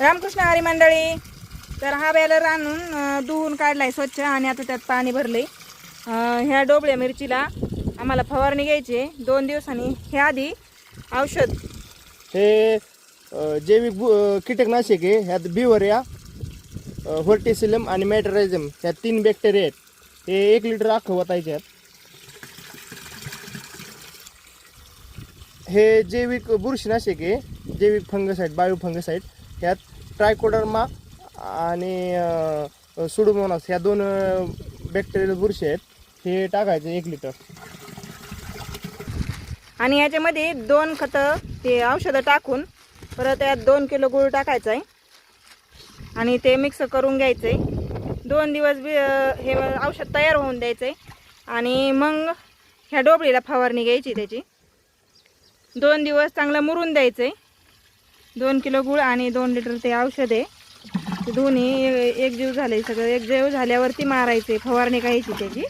रामकृष्ण हरी मंडळी तर हा बॅलर आणून अं, धुवून काढलाय स्वच्छ आणि आता त्यात पाणी भरले ह्या डोबळ्या मिरचीला आम्हाला फवारणी घ्यायची आहे. दोन दिवसांनी हे आधी औषध. हे जैविक बु- कीटकनाशक आहे. ह्यात बिवरिया होर्टिसिलम आणि मॅटरायझम ह्या तीन बॅक्टेरिया आहेत. हे एक लिटर अख्खं वतायचे आहेत हे जैविक बुरशीनाशक आहे. जैविक फंगसाईड बायो फंगसाईड ह्यात ट्रायकोडर्मा आणि सुडोमोनास ह्या दोन बॅक्टेरियल बुरशी आहेत हे टाकायचे एक लिटर आणि याच्यामध्ये दोन खतं ते औषधं टाकून परत यात दोन किलो गूळ टाकायचा आहे आणि ते मिक्स करून घ्यायचं आहे दोन दिवस बी हे औषध तयार होऊन द्यायचं आहे आणि मग ह्या डोबळीला फवारणी घ्यायची त्याची. दोन दिवस चांगलं मुरून द्यायचं आहे दोन किलो गूळ आणि दोन लिटर ते औषध. आहे ते दोन्ही एक जीव झाले सगळं. एक जीव झाल्यावरती मारायचे फवारणी घ्यायची त्याची.